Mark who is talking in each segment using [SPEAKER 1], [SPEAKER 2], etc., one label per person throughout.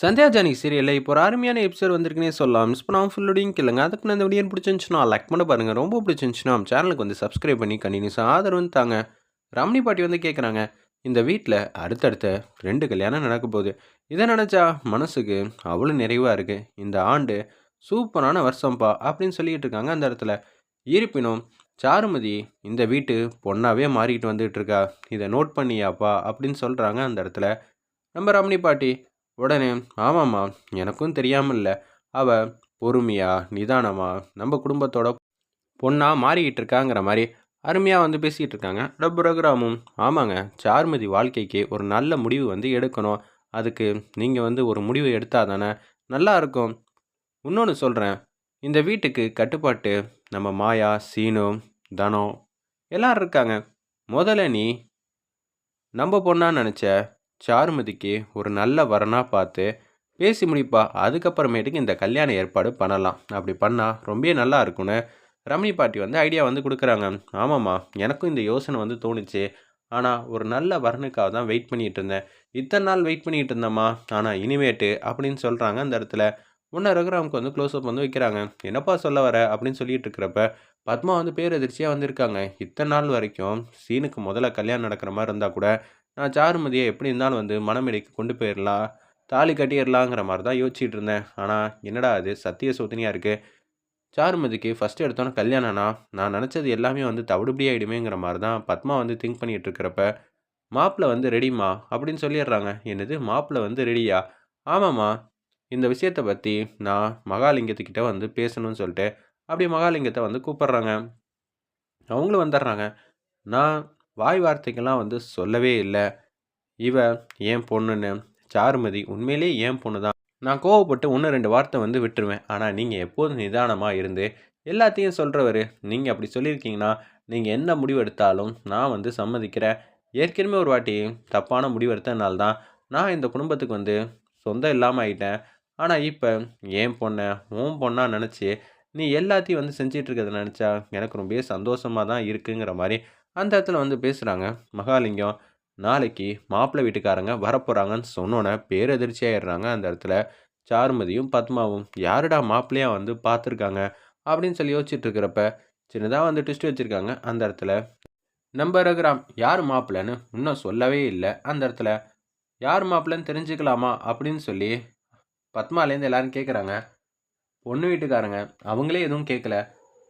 [SPEAKER 1] Sandhya Johnny சீரியலில் இப்போ ஒரு அருமையான எபிசோட் வந்திருக்குனே சொல்லலாம். மிஸ் பண்ணாமல் ஃபுல்லோடையும் கேளுங்க. அதுக்கு நான் இந்த வீடியோ பிடிச்சிருந்துச்சுன்னா லைக் பண்ண பாருங்கள் ரொம்ப பிடிச்சிருந்துச்சுன்னா நம்ம சேனலுக்கு வந்து சப்ஸ்கிரைப் பண்ணி கண்டினியூஸாக ஆதரவு தாங்க. ரமணி பாட்டி வந்து கேட்குறாங்க இந்த வீட்டில் அடுத்தடுத்த ரெண்டு கல்யாணம் நடக்க போகுது. இதை நினச்சா மனசுக்கு அவ்வளோ நிறைவாக இருக்குது இந்த ஆண்டு சூப்பரான வருஷம்ப்பா அப்படின்னு சொல்லிட்டு இருக்காங்க அந்த இடத்துல. இருப்பினும் சாருமதி இந்த வீட்டு பொண்ணாகவே மாறிக்கிட்டு வந்துகிட்டு இருக்கா. இதை நோட் பண்ணியாப்பா அப்படின்னு சொல்கிறாங்க அந்த இடத்துல. நம்ம ரமணி பாட்டி உடனே ஆமாம்மா எனக்கும் தெரியாமல் இல்லை அவள் பொறுமையா நிதானமா நம்ம குடும்பத்தோட பொண்ணாக மாறிக்கிட்டு இருக்காங்கிற மாதிரி அருமையாக வந்து பேசிகிட்டு இருக்காங்க. டபுரகிராமும் ஆமாங்க சார்மதி வாழ்க்கைக்கு ஒரு நல்ல முடிவு வந்து எடுக்கணும். அதுக்கு நீங்கள் வந்து ஒரு முடிவு எடுத்தால் தானே நல்லா இருக்கும். இன்னொன்று சொல்கிறேன் இந்த வீட்டுக்கு கட்டுப்பாட்டு நம்ம மாயா சீனு தனம் எல்லாரும் இருக்காங்க. முதல்ல நீ நம்ம பொண்ணான்னு நினச்ச சாருமதிக்கு ஒரு நல்ல வரனாக பார்த்து பேசி முடிப்பா அதுக்கப்புறமேட்டுக்கு இந்த கல்யாண ஏற்பாடு பண்ணலாம். அப்படி பண்ணால் ரொம்ப நல்லா இருக்கும்னு ரமணி பாட்டி வந்து ஐடியா வந்து கொடுக்குறாங்க. ஆமாம்மா எனக்கும் இந்த யோசனை வந்து தோணுச்சு. ஆனால் ஒரு நல்ல வரனுக்காக தான் வெயிட் பண்ணிகிட்டு இருந்தேன். இத்தனை நாள் வெயிட் பண்ணிகிட்டு இருந்தேம்மா. ஆனால் இனிமேட்டு அப்படின்னு சொல்கிறாங்க அந்த இடத்துல. முன்னே ரகுராமுக்கு வந்து க்ளோஸ்அப் வந்து வைக்கிறாங்க. என்னப்பா சொல்ல வர? அப்படின்னு சொல்லிட்டு இருக்கிறப்ப பத்மா வந்து பேரதிர்ச்சியாக வந்திருக்காங்க இத்தனை நாள் வரைக்கும் சீனுக்கு முதல்ல கல்யாணம் நடக்கிற மாதிரி இருந்தால் கூட நான் சாருமதியை எப்படி இருந்தாலும் வந்து மனமேடைக்கு கொண்டு போயிடலாம் தாலி கட்டிடலாங்கிற மாதிரி தான் யோசிச்சுட்டு இருந்தேன். ஆனால் என்னடா அது சத்திய சோதனையாக இருக்குது சாருமதிக்கு ஃபஸ்ட்டு எடுத்தோன்னே கல்யாணம்னா நான் நினச்சது எல்லாமே வந்து தவிடுபடி ஆகிடுமேங்கிற மாதிரி தான் பத்மா வந்து திங்க் பண்ணிகிட்டு இருக்கிறப்ப மாப்பிள்ளை வந்து ரெடிமா அப்படின்னு சொல்லிடுறாங்க. என்னது? மாப்பிள்ளை வந்து ரெடியா ஆமாம்மா. இந்த விஷயத்தை பற்றி நான் மகாலிங்கத்துக்கிட்ட வந்து பேசணும்னு சொல்லிட்டு அப்படியே மகாலிங்கத்தை வந்து கூப்பிட்றாங்க. அவங்களும் வந்துடுறாங்க. நான் வாய் வார்த்தைகள்லாம் வந்து சொல்லவே இல்லை. இவ ஏன் பொண்ணுன்னு? சாருமதி உண்மையிலே ஏன் பொண்ணு தான்? நான் கோவப்பட்டு ஒன்று ரெண்டு வார்த்தை வந்து விட்டுருவேன். ஆனால் நீங்கள் எப்போதும் நிதானமாக இருந்து எல்லாத்தையும் சொல்கிறவர் நீங்கள் அப்படி சொல்லியிருக்கீங்கன்னா நீங்கள் என்ன முடிவு எடுத்தாலும் நான் வந்து சம்மதிக்கிறேன். ஏற்கனவே ஒரு வாட்டி தப்பான முடிவு எடுத்தனால தான் நான் இந்த குடும்பத்துக்கு வந்து சொந்தம் இல்லாமல் ஆகிட்டேன் ஆனால் இப்போ ஏன் பொண்ணை உன் பொண்ணாக நினச்சி நீ எல்லாத்தையும் வந்து செஞ்சிட்ருக்கிறத நினச்சா எனக்கு ரொம்ப சந்தோஷமாக தான் இருக்குங்கிற மாதிரி அந்த இடத்துல வந்து பேசுகிறாங்க மகாலிங்கம் நாளைக்கு மாப்பிள்ளை வீட்டுக்காரங்க வரப்போகிறாங்கன்னு சொன்னோன்னே பேரதிர்ச்சி ஆயிடுறாங்க அந்த இடத்துல. சாருமதியும் பத்மாவும் யாருடா மாப்பிள்ளையாக வந்து பார்த்துருக்காங்க அப்படின்னு சொல்லி யோசிச்சுட்டு இருக்கிறப்ப சின்னதாக வந்து ட்விஸ்ட் வச்சுருக்காங்க அந்த இடத்துல. நம்ம ரகுராம் யார் மாப்பிள்ளைன்னு இன்னும் சொல்லவே இல்லை. அந்த இடத்துல யார் மாப்பிள்ளைன்னு தெரிஞ்சுக்கலாமா? அப்படின்னு சொல்லி பத்மாலேருந்து எல்லாரும் கேட்குறாங்க பொண்ணு வீட்டுக்காரங்க அவங்களே எதுவும் கேட்கல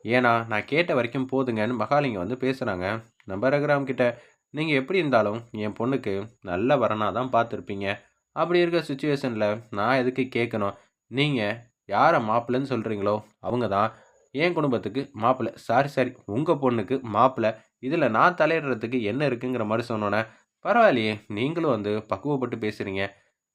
[SPEAKER 1] ஏன்னா நான் கேட்ட வரைக்கும் போதுங்கன்னு மகாலிங்கம் வந்து பேசுகிறாங்க நம்பரகிராம் கிட்ட நீங்கள் எப்படி இருந்தாலும் என் பொண்ணுக்கு நல்ல வரனாக தான் பார்த்துருப்பீங்க. அப்படி இருக்க சுச்சுவேஷனில் நான் எதுக்கு கேட்கணும் நீங்கள் யாரை மாப்பிள்ளைன்னு சொல்கிறீங்களோ அவங்க தான் என் குடும்பத்துக்கு மாப்பிள்ளை. சாரி சாரி உங்கள் பொண்ணுக்கு மாப்பிள்ளை. இதில் நான் தலையிடுறதுக்கு என்ன இருக்குங்கிற மாதிரி சொன்னோன்னே பரவாயில்லையே நீங்களும் வந்து பக்குவப்பட்டு பேசுகிறீங்க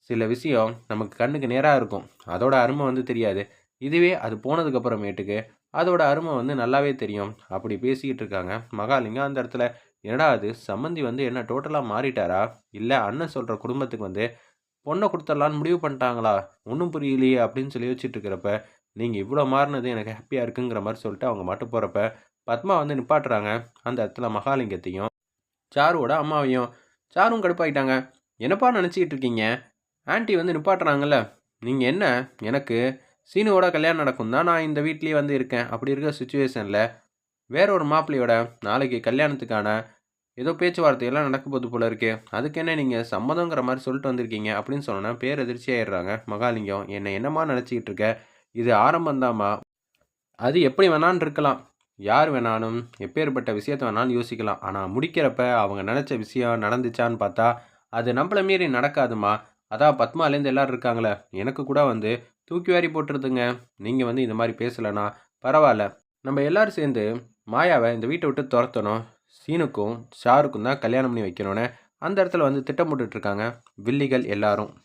[SPEAKER 1] சில விஷயம் நமக்கு கண்ணுக்கு நேராக இருக்கும். அதோட அருமை வந்து தெரியாது. இதுவே அது போனதுக்கப்புறமேட்டுக்கு அதோட அருமை வந்து நல்லாவே தெரியும். அப்படி பேசிக்கிட்டு இருக்காங்க. மகாலிங்கம் அந்த இடத்துல என்னடா அது சம்மந்தி வந்து என்ன டோட்டலாக மாறிட்டாரா? இல்லை அண்ணன் சொல்கிற குடும்பத்துக்கு வந்து பொண்ணை கொடுத்துடலான்னு முடிவு பண்ணிட்டாங்களா? ஒன்றும் புரியலையே அப்படின்னு சொல்லி வச்சுட்டு இருக்கிறப்ப நீங்கள் இவ்வளோ மாறினது எனக்கு ஹாப்பியாக இருக்குங்கிற மாதிரி சொல்லிட்டு அவங்க மட்டும் போகிறப்ப பத்மா வந்து நிப்பாட்டுறாங்க. அந்த இடத்துல மகாலிங்கத்தையும் சாருவோட அம்மாவையும் சாரும் கடுப்பாயிட்டாங்க. என்னப்பா நினச்சிக்கிட்டு இருக்கீங்க? ஆன்ட்டி வந்து நிப்பாட்டுறாங்கல்ல. நீங்கள் என்ன? எனக்கு சீனுவோட கல்யாணம் நடக்கும் தான் நான் இந்த வீட்லேயே வந்து இருக்கேன். அப்படி இருக்கிற சுச்சுவேஷனில் வேற ஒரு மாப்பிள்ளையோட நாளைக்கு கல்யாணத்துக்கான ஏதோ பேச்சுவார்த்தையெல்லாம் நடக்க போது போல இருக்கு. அதுக்கு என்ன நீங்கள் சம்மதங்கிற மாதிரி சொல்லிட்டு வந்திருக்கீங்க அப்படின்னு சொன்னோன்னா பேரதிர்ச்சி ஆயிடுறாங்க. மகாலிங்கம் என்னை என்னமா நினச்சிக்கிட்டு இருக்க? இது ஆரம்பந்தாமா அது எப்படி வேணான்னு இருக்கலாம். யார் வேணாலும் எப்பேற்பட்ட விஷயத்த வேணாலும் யோசிக்கலாம். ஆனால் முடிக்கிறப்ப அவங்க நினச்ச விஷயம் நடந்துச்சான்னு பார்த்தா அது நம்மளை மீறி நடக்காதுமா அதான் பத்மாலேருந்து எல்லோரும் இருக்காங்களே. எனக்கு கூட வந்து தூக்கி வாரி போட்டுருதுங்க. நீங்கள் வந்து இந்த மாதிரி பேசலைன்னா பரவாயில்ல. நம்ம எல்லோரும் சேர்ந்து மாயாவை இந்த வீட்டை விட்டு துரத்தணும். சீனுக்கும் ஷாருக்கும் தான் கல்யாணம் பண்ணி வைக்கணும்னு அந்த இடத்துல வந்து திட்டமிட்டுட்ருக்காங்க வில்லிகள் எல்லாரும்.